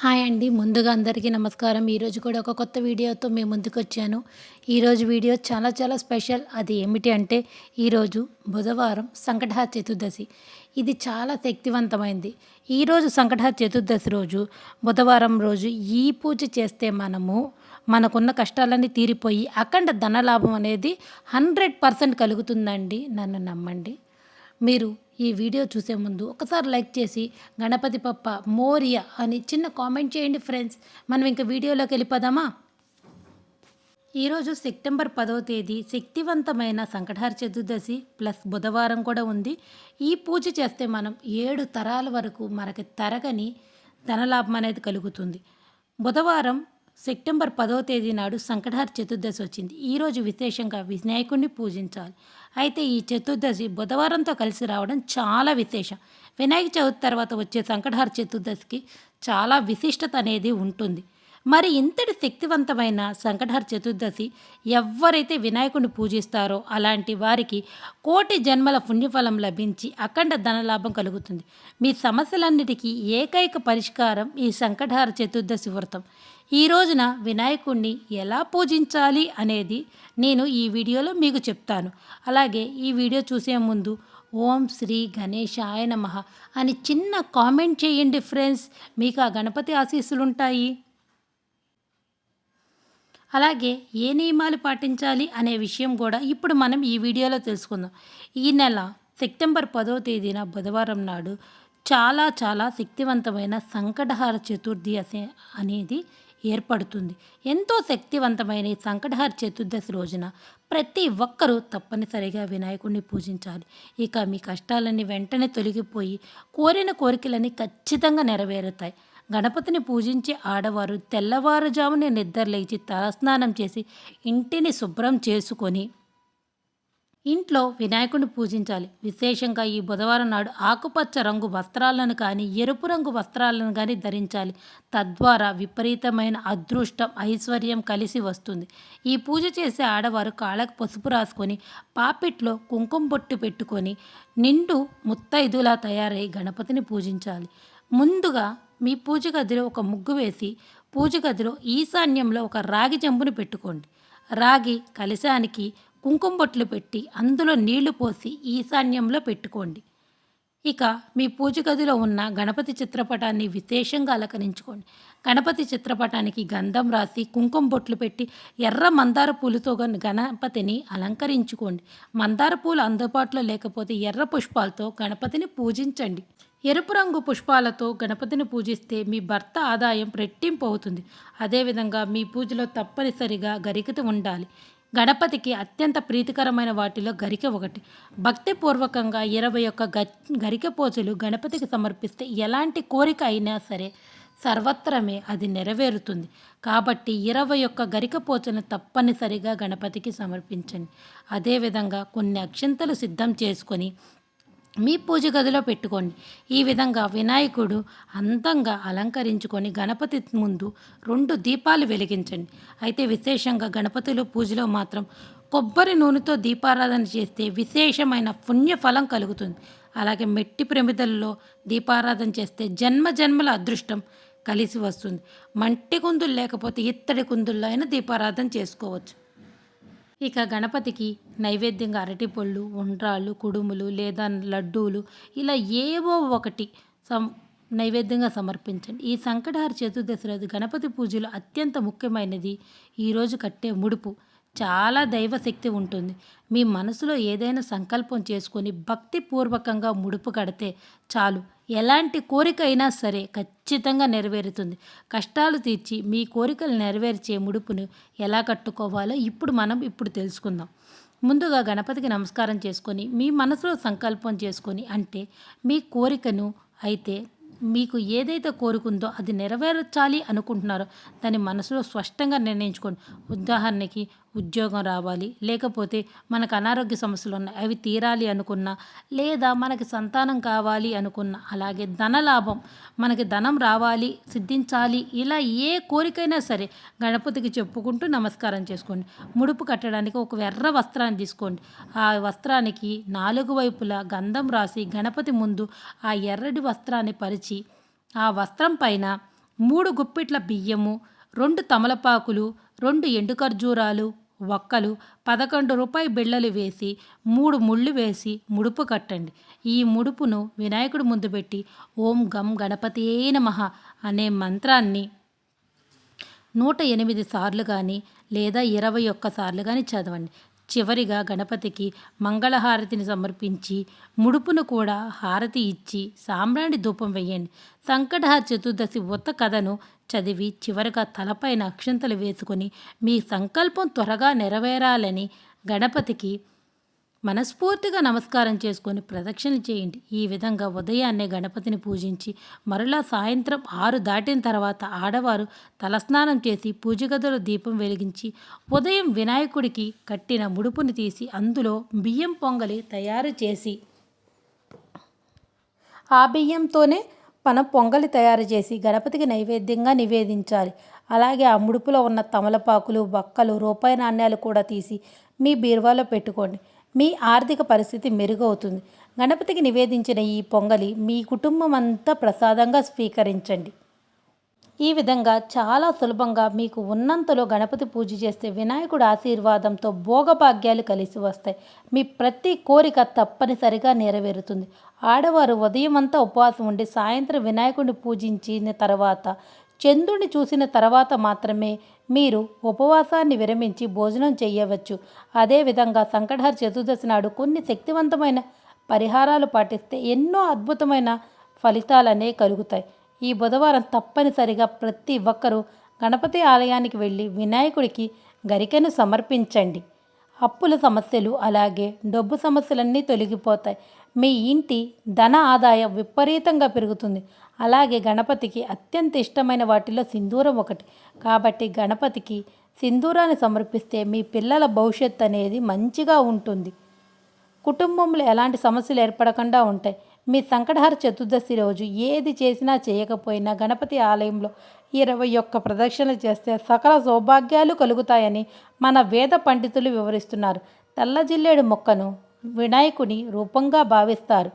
Hi అండి. ముందుగా అందరికీ నమస్కారం. ఈరోజు కూడా ఒక కొత్త వీడియోతో మేము ముందుకు వచ్చాను. ఈరోజు వీడియో చాలా చాలా స్పెషల్. అది ఏమిటి అంటే ఈరోజు బుధవారం సంకటహార చతుర్దశి. ఇది చాలా శక్తివంతమైంది. ఈరోజు సంకటహార చతుర్దశి రోజు బుధవారం రోజు ఈ పూజ చేస్తే మనము మనకున్న కష్టాలన్నీ తీరిపోయి అఖండ ధనలాభం అనేది హండ్రెడ్ పర్సెంట్ కలుగుతుందండి. నన్ను నమ్మండి. మీరు ఈ వీడియో చూసే ముందు ఒకసారి లైక్ చేసి గణపతి పప్ప మోరియా అని చిన్న కామెంట్ చేయండి ఫ్రెండ్స్. మనం ఇంకా వీడియోలోకి వెళ్ళిపోదామా? ఈరోజు సెప్టెంబర్ పదవ తేదీ శక్తివంతమైన సంకటహార చతుర్దశి ప్లస్ బుధవారం కూడా ఉంది. ఈ పూజ చేస్తే మనం ఏడు తరాల వరకు మనకి తరగని ధనలాభం అనేది కలుగుతుంది. బుధవారం సెప్టెంబర్ పదవ తేదీ నాడు సంకటహార చతుర్దశి వచ్చింది. ఈరోజు విశేషంగా వినాయకుడిని పూజించాలి. అయితే ఈ చతుర్దశి బుధవారంతో కలిసి రావడం చాలా విశేషం. వినాయక చవితి తర్వాత వచ్చే సంకటహార చతుర్దశికి చాలా విశిష్టత అనేది ఉంటుంది. మరి ఇంతటి శక్తివంతమైన సంకటహర చతుర్దశి ఎవరైతే వినాయకుడిని పూజిస్తారో అలాంటి వారికి కోటి జన్మల పుణ్యఫలం లభించి అఖండ ధనలాభం కలుగుతుంది. మీ సమస్యలన్నిటికీ ఏకైక పరిష్కారం ఈ సంకటహర చతుర్దశి వ్రతం. ఈ రోజున వినాయకుణ్ణి ఎలా పూజించాలి అనేది నేను ఈ వీడియోలో మీకు చెప్తాను. అలాగే ఈ వీడియో చూసే ముందు ఓం శ్రీ గణేశాయ నమ అని చిన్న కామెంట్ చేయండి ఫ్రెండ్స్. మీకు ఆ గణపతి ఆశీస్సులుంటాయి. అలాగే ఏ నియమాలు పాటించాలి అనే విషయం కూడా ఇప్పుడు మనం ఈ వీడియోలో తెలుసుకుందాం. ఈ నెల సెప్టెంబర్ పదో తేదీన బుధవారం నాడు చాలా చాలా శక్తివంతమైన సంకటహార చతుర్థి అసే- అనేది ఏర్పడుతుంది. ఎంతో శక్తివంతమైన ఈ సంకటహార చతుర్దశి రోజున ప్రతి ఒక్కరూ తప్పనిసరిగా వినాయకుడిని పూజించాలి. ఇక మీ కష్టాలన్నీ వెంటనే తొలగిపోయి కోరిన కోరికలన్నీ ఖచ్చితంగా నెరవేరుతాయి. గణపతిని పూజించే ఆడవారు తెల్లవారుజామునే నిద్రలేచి తలస్నానం చేసి ఇంటిని శుభ్రం చేసుకొని ఇంట్లో వినాయకుడిని పూజించాలి. విశేషంగా ఈ బుధవారం నాడు ఆకుపచ్చ రంగు వస్త్రాలను కానీ ఎరుపు రంగు వస్త్రాలను కానీ ధరించాలి. తద్వారా విపరీతమైన అదృష్టం ఐశ్వర్యం కలిసి వస్తుంది. ఈ పూజ చేసే ఆడవారు కాళ్ళకు పసుపు రాసుకొని పాపిట్లో కుంకుమ బొట్టు పెట్టుకొని నిండు ముత్తైదులా తయారై గణపతిని పూజించాలి. ముందుగా మీ పూజ గదిలో ఒక ముగ్గు వేసి పూజ గదిలో ఈశాన్యంలో ఒక రాగి చెంబుని పెట్టుకోండి. రాగి కలశానికి కుంకుమ బొట్లు పెట్టి అందులో నీళ్ళు పోసి ఈశాన్యంలో పెట్టుకోండి. ఇక మీ పూజ గదిలో ఉన్న గణపతి చిత్రపటాన్ని విశేషంగా అలంకరించుకోండి. గణపతి చిత్రపటానికి గంధం రాసి కుంకుమ బొట్లు పెట్టి ఎర్ర మందార పూలతో గణపతిని అలంకరించుకోండి. మందార పూలు అందుబాటులో లేకపోతే ఎర్ర పుష్పాలతో గణపతిని పూజించండి. ఎరుపు రంగు పుష్పాలతో గణపతిని పూజిస్తే మీ భర్త ఆదాయం రెట్టింపు అవుతుంది. అదేవిధంగా మీ పూజలో తప్పనిసరిగా గరికత ఉండాలి. గణపతికి అత్యంత ప్రీతికరమైన వాటిలో గరిక ఒకటి. భక్తిపూర్వకంగా ఇరవై ఒక్క గ గరిక గణపతికి సమర్పిస్తే ఎలాంటి కోరిక అయినా సరే సర్వత్రమే అది నెరవేరుతుంది. కాబట్టి ఇరవై ఒక్క గరిక పోచను తప్పనిసరిగా గణపతికి సమర్పించండి. అదేవిధంగా కొన్ని అక్షింతలు సిద్ధం చేసుకొని మీ పూజ గదిలో పెట్టుకోండి. ఈ విధంగా వినాయకుడు అందంగా అలంకరించుకొని గణపతి ముందు రెండు దీపాలు వెలిగించండి. అయితే విశేషంగా గణపతిలో పూజలో మాత్రం కొబ్బరి నూనెతో దీపారాధన చేస్తే విశేషమైన పుణ్యఫలం కలుగుతుంది. అలాగే మెట్టి ప్రమిదల్లో దీపారాధన చేస్తే జన్మ జన్మల అదృష్టం కలిసి వస్తుంది. మంటి కుందులు లేకపోతే ఇత్తడి కుందుల్లో అయినా దీపారాధన చేసుకోవచ్చు. ఇక గణపతికి నైవేద్యంగా అరటిపళ్ళు ఉండ్రాళ్ళు కుడుములు లేదా లడ్డూలు ఇలా ఏవో ఒకటి సం నైవేద్యంగా సమర్పించండి. ఈ సంకటహార చతుర్దశి రోజు గణపతి పూజలో అత్యంత ముఖ్యమైనది ఈరోజు కట్టే ముడుపు. చాలా దైవశక్తి ఉంటుంది. మీ మనసులో ఏదైనా సంకల్పం చేసుకొని భక్తిపూర్వకంగా ముడుపు కడితే చాలు. ఎలాంటి కోరిక అయినా సరే ఖచ్చితంగా నెరవేరుతుంది. కష్టాలు తీర్చి మీ కోరికలు నెరవేర్చే ముడుపును ఎలా కట్టుకోవాలో ఇప్పుడు మనం ఇప్పుడు తెలుసుకుందాం. ముందుగా గణపతికి నమస్కారం చేసుకొని మీ మనసులో సంకల్పం చేసుకొని అంటే మీ కోరికను అయితే మీకు ఏదైతే కోరుకుందో అది నెరవేర్చాలి అనుకుంటున్నారో దాన్ని మనసులో స్పష్టంగా నిర్ణయించుకోండి. ఉదాహరణకి ఉద్యోగం రావాలి లేకపోతే మనకు అనారోగ్య సమస్యలు ఉన్నాయి అవి తీరాలి అనుకున్నా లేదా మనకి సంతానం కావాలి అనుకున్నా అలాగే ధనలాభం మనకి ధనం రావాలి సిద్ధించాలి ఇలా ఏ కోరికైనా సరే గణపతికి చెప్పుకుంటూ నమస్కారం చేసుకోండి. ముడుపు కట్టడానికి ఒక ఎర్ర వస్త్రాన్ని తీసుకోండి. ఆ వస్త్రానికి నాలుగు వైపులా గంధం రాసి గణపతి ముందు ఆ ఎర్రటి వస్త్రాన్ని పరిచి ఆ వస్త్రం పైన మూడు గుప్పిట్ల బియ్యము రెండు తమలపాకులు రెండు ఎండు ఖర్జూరాలు ఒక్కలు పదకొండు రూపాయి బిళ్ళలు వేసి మూడు ముళ్ళు వేసి ముడుపు కట్టండి. ఈ ముడుపును వినాయకుడు ముందు పెట్టి ఓం గం గణపతియే నమః అనే మంత్రాన్ని నూట ఎనిమిది సార్లు కానీ లేదా ఇరవై ఒక్క సార్లు కానీ చదవండి. చివరిగా గణపతికి మంగళహారతిని సమర్పించి ముడుపును కూడా హారతి ఇచ్చి సాంబ్రాణి ధూపం వేయండి. సంకటహర చతుర్దశి ఉత్త కథను చదివి చివరగా తలపైన అక్షంతలు వేసుకొని మీ సంకల్పం త్వరగా నెరవేరాలని గణపతికి మనస్ఫూర్తిగా నమస్కారం చేసుకొని ప్రదక్షిణలు చేయండి. ఈ విధంగా ఉదయాన్నే గణపతిని పూజించి మరలా సాయంత్రం ఆరు దాటిన తర్వాత ఆడవారు తలస్నానం చేసి పూజ గదిలో దీపం వెలిగించి ఉదయం వినాయకుడికి కట్టిన ముడుపుని తీసి అందులో బియ్యం పొంగలి తయారు చేసి ఆ బియ్యంతోనే మనం పొంగలి తయారు చేసి గణపతికి నైవేద్యంగా నివేదించాలి. అలాగే ఆ ముడుపులో ఉన్న తమలపాకులు బక్కలు రూపాయి నాణ్యాలు కూడా తీసి మీ బీరువాలో పెట్టుకోండి. మీ ఆర్థిక పరిస్థితి మెరుగవుతుంది. గణపతికి నివేదించిన ఈ పొంగలి మీ కుటుంబం అంతా ప్రసాదంగా స్వీకరించండి. ఈ విధంగా చాలా సులభంగా మీకు ఉన్నంతలో గణపతి పూజ చేస్తే వినాయకుడి ఆశీర్వాదంతో భోగభాగ్యాలు కలిసి వస్తాయి. మీ ప్రతి కోరిక తప్పనిసరిగా నెరవేరుతుంది. ఆడవారు ఉదయం అంతా ఉపవాసం ఉండి సాయంత్రం వినాయకుడిని పూజించిన తర్వాత చంద్రుని చూసిన తర్వాత మాత్రమే మీరు ఉపవాసాన్ని విరమించి భోజనం చేయవచ్చు. అదేవిధంగా సంకటహర చతుర్దశి నాడు కొన్ని శక్తివంతమైన పరిహారాలు పాటిస్తే ఎన్నో అద్భుతమైన ఫలితాలనే కలుగుతాయి. ఈ బుధవారం తప్పనిసరిగా ప్రతి ఒక్కరూ గణపతి ఆలయానికి వెళ్ళి వినాయకుడికి గరికెను సమర్పించండి. అప్పుల సమస్యలు అలాగే డబ్బు సమస్యలన్నీ తొలగిపోతాయి. మీ ఇంటి ధన ఆదాయం విపరీతంగా పెరుగుతుంది. అలాగే గణపతికి అత్యంత ఇష్టమైన వాటిలో సింధూరం ఒకటి. కాబట్టి గణపతికి సింధూరాన్ని సమర్పిస్తే మీ పిల్లల భవిష్యత్తు అనేది మంచిగా ఉంటుంది. కుటుంబంలో ఎలాంటి సమస్యలు ఏర్పడకుండా ఉంటాయి. మీ సంకటహార చతుర్దశి రోజు ఏది చేసినా చేయకపోయినా గణపతి ఆలయంలో ఇరవై ఒక్క ప్రదక్షిణ చేస్తే సకల సౌభాగ్యాలు కలుగుతాయని మన వేద పండితులు వివరిస్తున్నారు. తెల్ల జిల్లేడు మొక్కను వినాయకుని రూపంగా భావిస్తారు.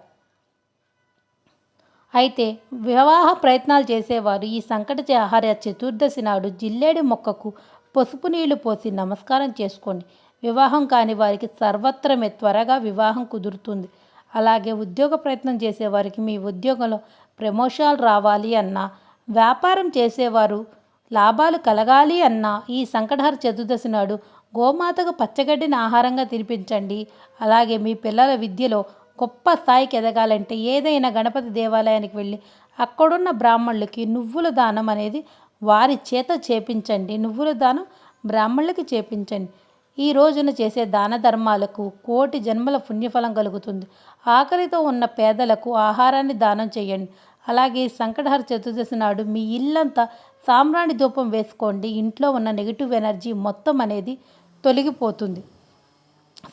అయితే వివాహ ప్రయత్నాలు చేసేవారు ఈ సంకట ఆహార చతుర్దశి నాడు జిల్లేడు మొక్కకు పసుపు నీళ్ళు పోసి నమస్కారం చేసుకోండి. వివాహం కాని వారికి సర్వత్రమే త్వరగా వివాహం కుదురుతుంది. అలాగే ఉద్యోగ ప్రయత్నం చేసేవారికి మీ ఉద్యోగంలో ప్రమోషన్లు రావాలి అన్నా వ్యాపారం చేసేవారు లాభాలు కలగాలి అన్నా ఈ సంకటహర చతుర్దశి నాడు గోమాతకు పచ్చగడ్డిని ఆహారంగా తినిపించండి. అలాగే మీ పిల్లల విద్యలో గొప్ప స్థాయికి ఎదగాలంటే ఏదైనా గణపతి దేవాలయానికి వెళ్ళి అక్కడున్న బ్రాహ్మణులకి నువ్వుల దానం అనేది వారి చేత చేపించండి. నువ్వుల దానం బ్రాహ్మణులకి చేపించండి. ఈ రోజున చేసే దాన ధర్మాలకు కోటి జన్మల పుణ్యఫలం కలుగుతుంది. ఆకలితో ఉన్న పేదలకు ఆహారాన్ని దానం చేయండి. అలాగే సంకటహర చతుర్దశి నాడు మీ ఇల్లంతా సాంబ్రాణి ధూపం వేసుకోండి. ఇంట్లో ఉన్న నెగిటివ్ ఎనర్జీ మొత్తం అనేది తొలగిపోతుంది.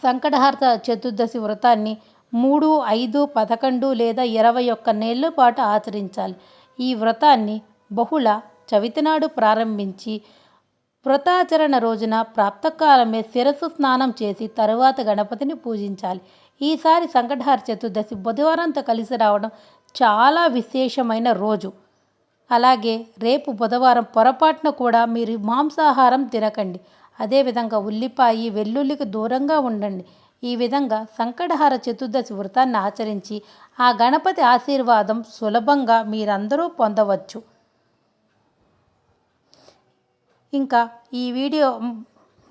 సంకటహర్త చతుర్దశి వ్రతాన్ని మూడు ఐదు పదకొండు లేదా ఇరవై ఒక్క నెలల పాటు ఆచరించాలి. ఈ వ్రతాన్ని బహుళ చవితినాడు ప్రారంభించి వ్రతాచరణ రోజున ప్రాప్తకాలమే శిరస్సు స్నానం చేసి తరువాత గణపతిని పూజించాలి. ఈసారి సంకటహార చతుర్దశి బుధవారంతో కలిసి రావడం చాలా విశేషమైన రోజు. అలాగే రేపు బుధవారం పొరపాటున కూడా మీరు మాంసాహారం తినకండి. అదేవిధంగా ఉల్లిపాయ వెల్లుల్లికి దూరంగా ఉండండి. ఈ విధంగా సంకటహార చతుర్దశి వ్రతాన్ని ఆచరించి ఆ గణపతి ఆశీర్వాదం సులభంగా మీరందరూ పొందవచ్చు. ఇంకా ఈ వీడియో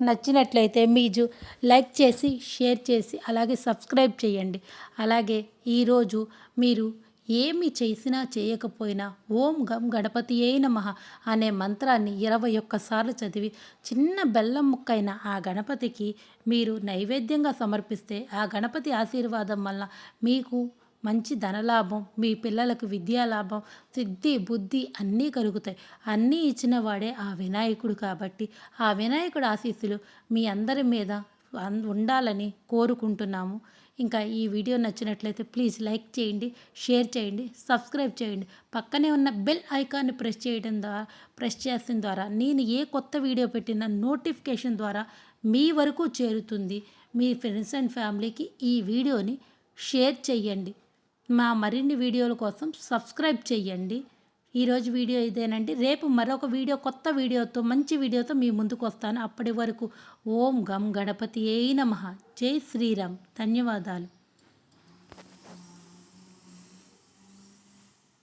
నచ్చినట్లయితే మీరు లైక్ చేసి షేర్ చేసి అలాగే సబ్స్క్రైబ్ చేయండి. అలాగే ఈరోజు మీరు ఏమి చేసినా చేయకపోయినా ఓం గం గణపతియే నమః అనే మంత్రాన్ని ఇరవై ఒక్కసార్లు చదివి చిన్న బెల్లం ముక్కైన ఆ గణపతికి మీరు నైవేద్యంగా సమర్పిస్తే ఆ గణపతి ఆశీర్వాదం వల్ల మీకు మంచి ధనలాభం మీ పిల్లలకు విద్యాలాభం సిద్ధి బుద్ధి అన్నీ కలుగుతాయి. అన్నీ ఇచ్చిన వాడే ఆ వినాయకుడు కాబట్టి ఆ వినాయకుడు ఆశీస్సులు మీ అందరి మీద ఉండాలని కోరుకుంటున్నాము. ఇంకా ఈ వీడియో నచ్చినట్లయితే ప్లీజ్ లైక్ చేయండి షేర్ చేయండి సబ్స్క్రైబ్ చేయండి. పక్కనే ఉన్న బెల్ ఐకాన్ని ప్రెస్ చేయడం ద్వారా ప్రెస్ చేసిన ద్వారా నేను ఏ కొత్త వీడియో పెట్టినా నోటిఫికేషన్ ద్వారా మీ వరకు చేరుతుంది. మీ ఫ్రెండ్స్ అండ్ ఫ్యామిలీకి ఈ వీడియోని షేర్ చేయండి. మా మరిన్ని వీడియోల కోసం సబ్స్క్రైబ్ చేయండి. ఈరోజు వీడియో ఇదేనండి. రేపు మరొక వీడియో కొత్త వీడియోతో మంచి వీడియోతో మీ ముందుకు వస్తాను. అప్పటి వరకు ఓం గం గణపతి ఏ నమ. జై శ్రీరామ్. ధన్యవాదాలు.